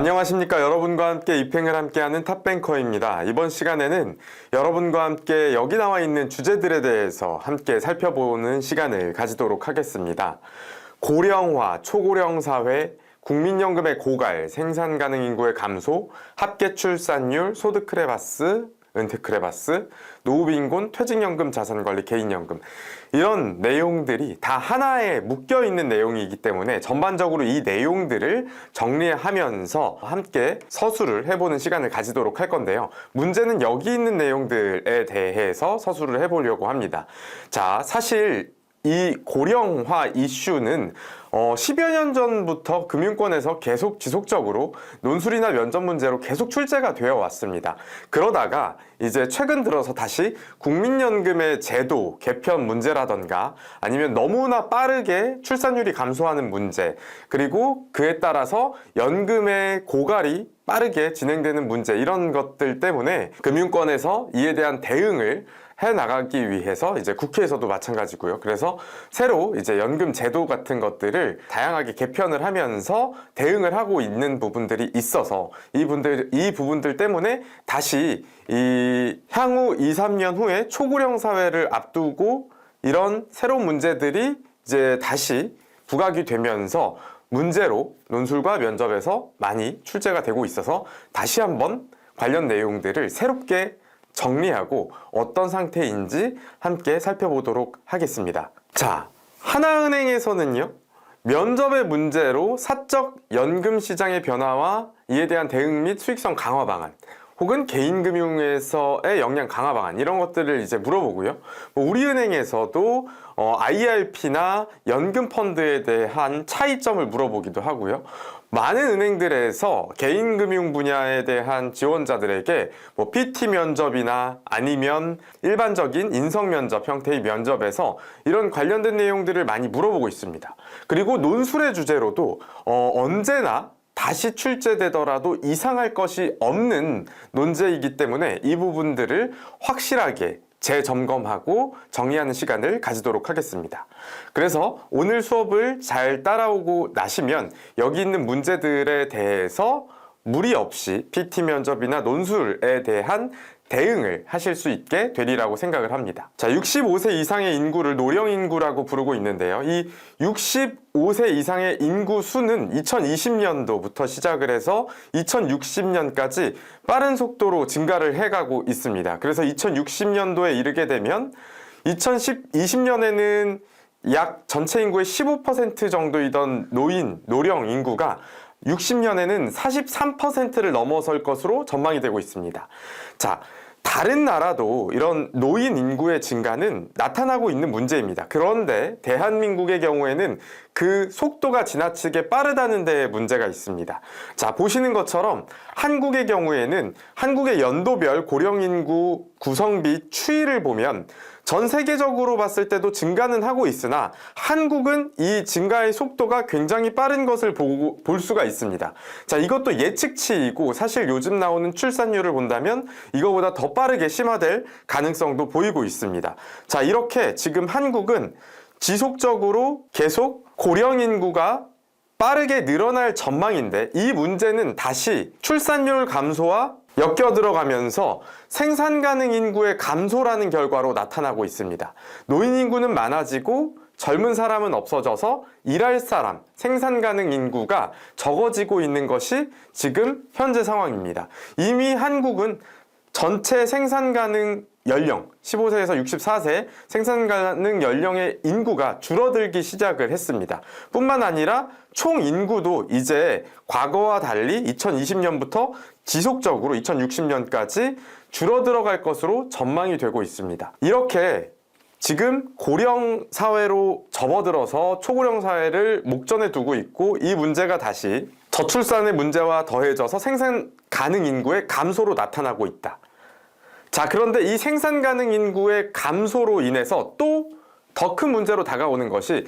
안녕하십니까. 여러분과 함께 입행을 함께하는 탑뱅커입니다. 이번 시간에는 여러분과 함께 여기 나와 있는 주제들에 대해서 함께 살펴보는 시간을 가지도록 하겠습니다. 고령화, 초고령 사회, 국민연금의 고갈, 생산 가능 인구의 감소, 합계 출산율, 소득 크레바스, 은퇴 크레바스, 노후빈곤, 퇴직연금, 자산관리, 개인연금 이런 내용들이 다 하나에 묶여 있는 내용이기 때문에 전반적으로 이 내용들을 정리하면서 함께 서술을 해보는 시간을 가지도록 할 건데요. 문제는 여기 있는 내용들에 대해서 서술을 해보려고 합니다. 자, 사실 이 고령화 이슈는 어, 10여 년 전부터 금융권에서 계속 지속적으로 논술이나 면접 문제로 계속 출제가 되어 왔습니다. 그러다가 이제 최근 들어서 다시 국민연금의 제도 개편 문제라던가 아니면 너무나 빠르게 출산율이 감소하는 문제 그리고 그에 따라서 연금의 고갈이 빠르게 진행되는 문제 이런 것들 때문에 금융권에서 이에 대한 대응을 해 나가기 위해서 이제 국회에서도 마찬가지고요. 그래서 새로 이제 연금 제도 같은 것들을 다양하게 개편을 하면서 대응을 하고 있는 부분들이 있어서 이 분들 이 부분들 때문에 다시 이 향후 2, 3년 후에 초고령 사회를 앞두고 이런 새로운 문제들이 이제 다시 부각이 되면서 문제로 논술과 면접에서 많이 출제가 되고 있어서 다시 한번 관련 내용들을 새롭게 정리하고 어떤 상태인지 함께 살펴보도록 하겠습니다. 자, 하나은행에서는요, 면접의 문제로 사적 연금 시장의 변화와 이에 대한 대응 및 수익성 강화 방안, 혹은 개인금융에서의 역량 강화 방안 이런 것들을 이제 물어보고요. 뭐 우리은행에서도 어, IRP나 연금 펀드에 대한 차이점을 물어보기도 하고요. 많은 은행들에서 개인 금융 분야에 대한 지원자들에게 뭐 PT 면접이나 아니면 일반적인 인성 면접 형태의 면접에서 이런 관련된 내용들을 많이 물어보고 있습니다. 그리고 논술의 주제로도 어, 언제나 다시 출제되더라도 이상할 것이 없는 논제이기 때문에 이 부분들을 확실하게 재점검하고 정리하는 시간을 가지도록 하겠습니다. 그래서 오늘 수업을 잘 따라오고 나시면 여기 있는 문제들에 대해서 무리 없이 PT 면접이나 논술에 대한 대응을 하실 수 있게 되리라고 생각을 합니다. 자, 65세 이상의 인구를 노령 인구라고 부르고 있는데요. 이 65세 이상의 인구 수는 2020년도부터 시작을 해서 2060년까지 빠른 속도로 증가를 해가고 있습니다. 그래서 2060년도에 이르게 되면 2020년에는 약 전체 인구의 15% 정도이던 노인, 노령 인구가 60년에는 43%를 넘어설 것으로 전망이 되고 있습니다. 자, 다른 나라도 이런 노인 인구의 증가는 나타나고 있는 문제입니다. 그런데 대한민국의 경우에는 그 속도가 지나치게 빠르다는 데 문제가 있습니다. 자, 보시는 것처럼 한국의 경우에는 한국의 연도별 고령 인구 구성 비 추이를 보면 전 세계적으로 봤을 때도 증가는 하고 있으나 한국은 이 증가의 속도가 굉장히 빠른 것을 보고, 볼 수가 있습니다. 자, 이것도 예측치이고 사실 요즘 나오는 출산율을 본다면 이거보다 더 빠르게 심화될 가능성도 보이고 있습니다. 자, 이렇게 지금 한국은 지속적으로 계속 고령 인구가 빠르게 늘어날 전망인데 이 문제는 다시 출산율 감소와 엮여 들어가면서 생산 가능 인구의 감소라는 결과로 나타나고 있습니다. 노인 인구는 많아지고 젊은 사람은 없어져서 일할 사람, 생산 가능 인구가 적어지고 있는 것이 지금 현재 상황입니다. 이미 한국은 전체 생산 가능 연령 15세에서 64세 생산 가능 연령의 인구가 줄어들기 시작을 했습니다. 뿐만 아니라 총 인구도 이제 과거와 달리 2020년부터 지속적으로 2060년까지 줄어들어갈 것으로 전망이 되고 있습니다. 이렇게 지금 고령 사회로 접어들어서 초고령 사회를 목전에 두고 있고 이 문제가 다시 저출산의 문제와 더해져서 생산 가능 인구의 감소로 나타나고 있다. 자, 그런데 이 생산 가능 인구의 감소로 인해서 또 더 큰 문제로 다가오는 것이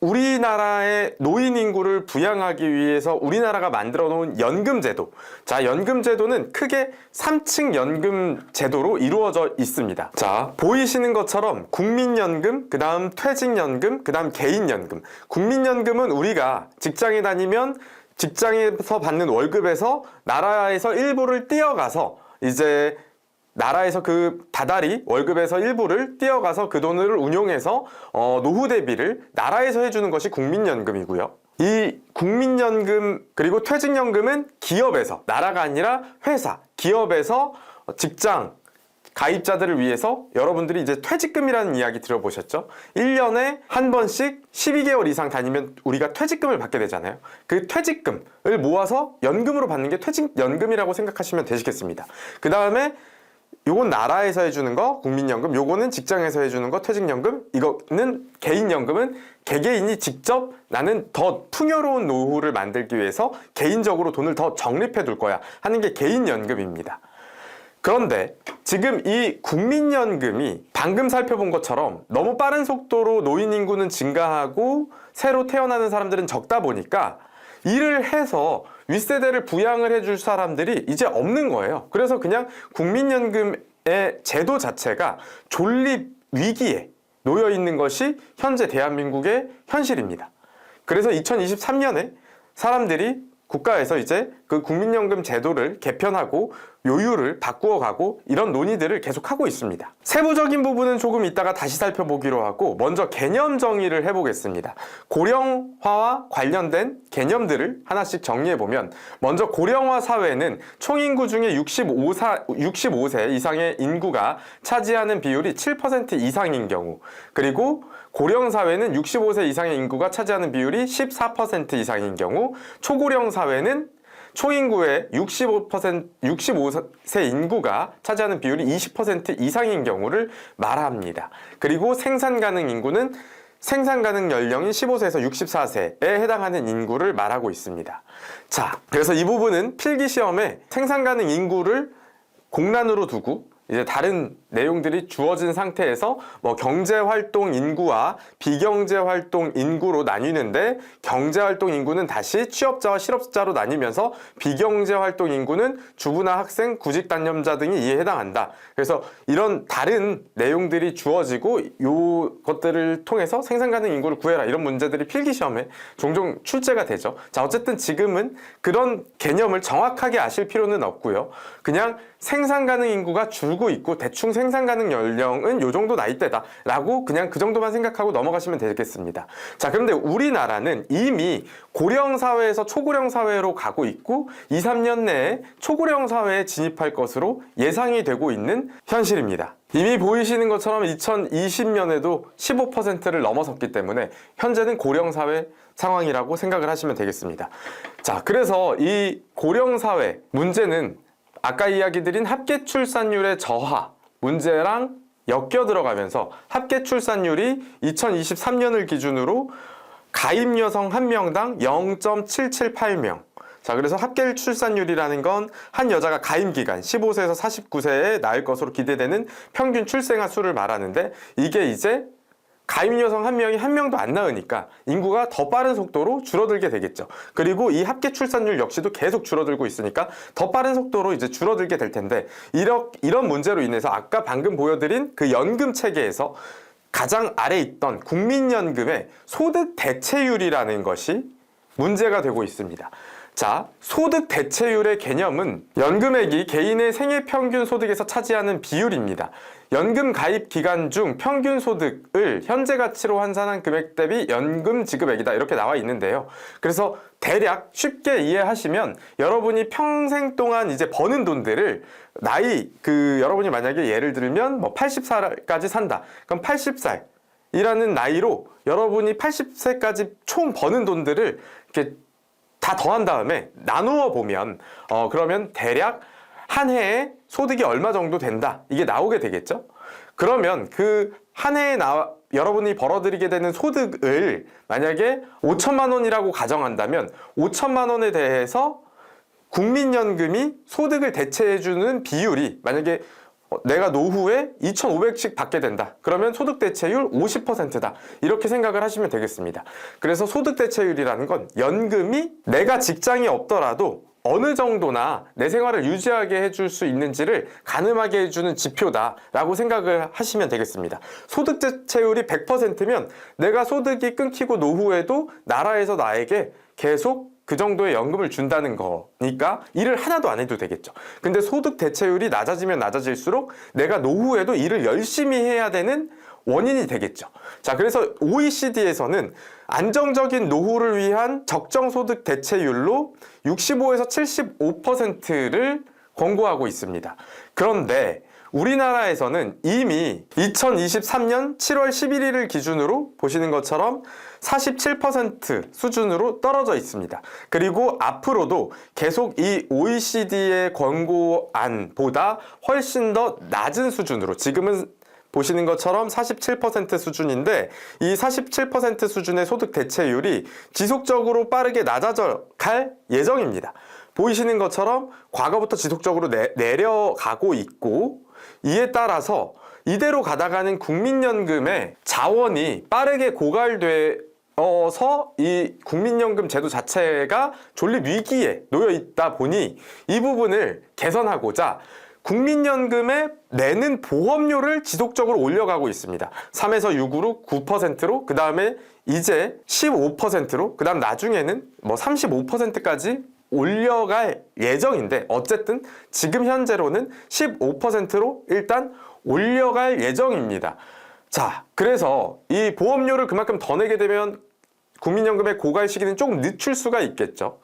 우리나라의 노인 인구를 부양하기 위해서 우리나라가 만들어 놓은 연금 제도. 자, 연금 제도는 크게 3층 연금 제도로 이루어져 있습니다. 자, 보이시는 것처럼 국민연금, 그 다음 퇴직연금, 그 다음 개인연금. 국민연금은 우리가 직장에 다니면 직장에서 받는 월급에서 나라에서 일부를 떼어가서 이제 나라에서 그 다달이 월급에서 일부를 떼어가서 그 돈을 운용해서 어, 노후 대비를 나라에서 해주는 것이 국민연금이고요. 이 국민연금 그리고 퇴직연금은 기업에서 나라가 아니라 회사 기업에서 직장 가입자들을 위해서 여러분들이 이제 퇴직금이라는 이야기 들어보셨죠? 1년에 한 번씩 12개월 이상 다니면 우리가 퇴직금을 받게 되잖아요. 그 퇴직금을 모아서 연금으로 받는 게 퇴직연금이라고 생각하시면 되시겠습니다. 그 다음에 요건 나라에서 해주는 거 국민연금, 요거는 직장에서 해주는 거 퇴직연금, 이거는 개인연금은 개개인이 직접 나는 더 풍요로운 노후를 만들기 위해서 개인적으로 돈을 더 적립해 둘 거야 하는 게 개인연금입니다. 그런데 지금 이 국민연금이 방금 살펴본 것처럼 너무 빠른 속도로 노인 인구는 증가하고 새로 태어나는 사람들은 적다 보니까 일을 해서 윗세대를 부양을 해줄 사람들이 이제 없는 거예요. 그래서 그냥 국민연금의 제도 자체가 존립 위기에 놓여 있는 것이 현재 대한민국의 현실입니다. 그래서 2023년에 사람들이 국가에서 이제 그 국민연금 제도를 개편하고 요율을 바꾸어 가고 이런 논의들을 계속하고 있습니다. 세부적인 부분은 조금 이따가 다시 살펴보기로 하고 먼저 개념 정의를 해보겠습니다. 고령화와 관련된 개념들을 하나씩 정리해보면 먼저 고령화 사회는 총인구 중에 65사, 65세 이상의 인구가 차지하는 비율이 7% 이상인 경우 그리고 고령 사회는 65세 이상의 인구가 차지하는 비율이 14% 이상인 경우 초고령 사회는 총인구의 65% 65세 인구가 차지하는 비율이 20% 이상인 경우를 말합니다. 그리고 생산 가능 인구는 생산 가능 연령인 15세에서 64세에 해당하는 인구를 말하고 있습니다. 자, 그래서 이 부분은 필기 시험에 생산 가능 인구를 공란으로 두고 이제 다른 내용들이 주어진 상태에서 뭐 경제 활동 인구와 비경제 활동 인구로 나뉘는데 경제 활동 인구는 다시 취업자와 실업자로 나뉘면서 비경제 활동 인구는 주부나 학생, 구직 단념자 등이 이에 해당한다. 그래서 이런 다른 내용들이 주어지고 요 것들을 통해서 생산 가능 인구를 구해라 이런 문제들이 필기 시험에 종종 출제가 되죠. 자, 어쨌든 지금은 그런 개념을 정확하게 아실 필요는 없고요. 그냥 생산 가능 인구가 줄고 있고 대충 생산 가능 연령은 요 정도 나이대다 라고 그냥 그 정도만 생각하고 넘어가시면 되겠습니다. 자, 그런데 우리나라는 이미 고령 사회에서 초고령 사회로 가고 있고 2, 3년 내에 초고령 사회에 진입할 것으로 예상이 되고 있는 현실입니다. 이미 보이시는 것처럼 2020년에도 15%를 넘어섰기 때문에 현재는 고령 사회 상황이라고 생각을 하시면 되겠습니다. 자, 그래서 이 고령 사회 문제는 아까 이야기 드린 합계 출산율의 저하 문제랑 엮여 들어가면서 합계 출산율이 2023년을 기준으로 가입 여성 한 명당 0.778명. 자, 그래서 합계 출산율이라는 건 한 여자가 가임 기간 15세에서 49세에 낳을 것으로 기대되는 평균 출생아 수를 말하는데 이게 이제 가임 여성 한 명이 한 명도 안 낳으니까 인구가 더 빠른 속도로 줄어들게 되겠죠. 그리고 이 합계 출산율 역시도 계속 줄어들고 있으니까 더 빠른 속도로 이제 줄어들게 될 텐데 이런 이런 문제로 인해서 아까 방금 보여드린 그 연금 체계에서 가장 아래 있던 국민연금의 소득 대체율이라는 것이 문제가 되고 있습니다. 자, 소득 대체율의 개념은 연금액이 개인의 생애 평균 소득에서 차지하는 비율입니다. 연금 가입 기간 중 평균 소득을 현재 가치로 환산한 금액 대비 연금 지급액이다. 이렇게 나와 있는데요. 그래서 대략 쉽게 이해하시면 여러분이 평생 동안 이제 버는 돈들을 나이 그 여러분이 만약에 예를 들면 뭐 80살까지 산다. 그럼 80살 이라는 나이로 여러분이 80세까지 총 버는 돈들을 이렇게 다 더한 다음에 나누어 보면 어 그러면 대략 한 해에 소득이 얼마 정도 된다 이게 나오게 되겠죠. 그러면 그 한 해에 나 여러분이 벌어들이게 되는 소득을 만약에 5천만 원이라고 가정한다면 5천만 원에 대해서 국민연금이 소득을 대체해주는 비율이 만약에 어, 내가 노후에 2,500씩 받게 된다. 그러면 소득 대체율 50%다. 이렇게 생각을 하시면 되겠습니다. 그래서 소득 대체율이라는 건 연금이 내가 직장이 없더라도 어느 정도나 내 생활을 유지하게 해줄 수 있는지를 가늠하게 해주는 지표다라고 생각을 하시면 되겠습니다. 소득 대체율이 100%면 내가 소득이 끊기고 노후에도 나라에서 나에게 계속 그 정도의 연금을 준다는 거니까 일을 하나도 안 해도 되겠죠. 근데 소득 대체율이 낮아지면 낮아질수록 내가 노후에도 일을 열심히 해야 되는 원인이 되겠죠. 자, 그래서 OECD에서는 안정적인 노후를 위한 적정 소득 대체율로 65에서 75%를 권고하고 있습니다. 그런데 우리나라에서는 이미 2023년 7월 11일을 기준으로 보시는 것처럼 47% 수준으로 떨어져 있습니다. 그리고 앞으로도 계속 이 OECD의 권고안보다 훨씬 더 낮은 수준으로 지금은 보시는 것처럼 47% 수준인데 이 47% 수준의 소득 대체율이 지속적으로 빠르게 낮아져 갈 예정입니다. 보이시는 것처럼 과거부터 지속적으로 내, 내려가고 있고 이에 따라서 이대로 가다가는 국민연금의 자원이 빠르게 고갈되어서 이 국민연금 제도 자체가 존립 위기에 놓여 있다 보니 이 부분을 개선하고자 국민연금에 내는 보험료를 지속적으로 올려가고 있습니다. 3에서 6으로 9%로 그 다음에 이제 15%로 그 다음 나중에는 뭐 35%까지 올려갈 예정인데 어쨌든 지금 현재로는 15%로 일단 올려갈 예정입니다. 자, 그래서 이 보험료를 그만큼 더 내게 되면 국민연금의 고갈 시기는 조금 늦출 수가 있겠죠.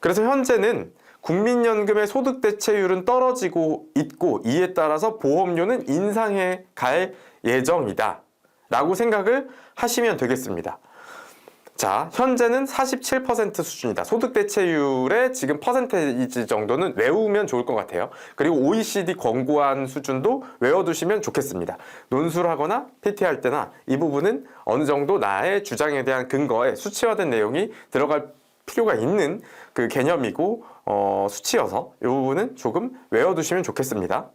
그래서 현재는 국민연금의 소득 대체율은 떨어지고 있고 이에 따라서 보험료는 인상해 갈 예정이다. 라고 생각을 하시면 되겠습니다. 자, 현재는 47% 수준이다. 소득 대체율의 지금 퍼센테이지 정도는 외우면 좋을 것 같아요. 그리고 OECD 권고한 수준도 외워두시면 좋겠습니다. 논술을 하거나 PT할 때나 이 부분은 어느 정도 나의 주장에 대한 근거에 수치화된 내용이 들어갈 필요가 있는 그 개념이고 어, 수치여서 이 부분은 조금 외워두시면 좋겠습니다.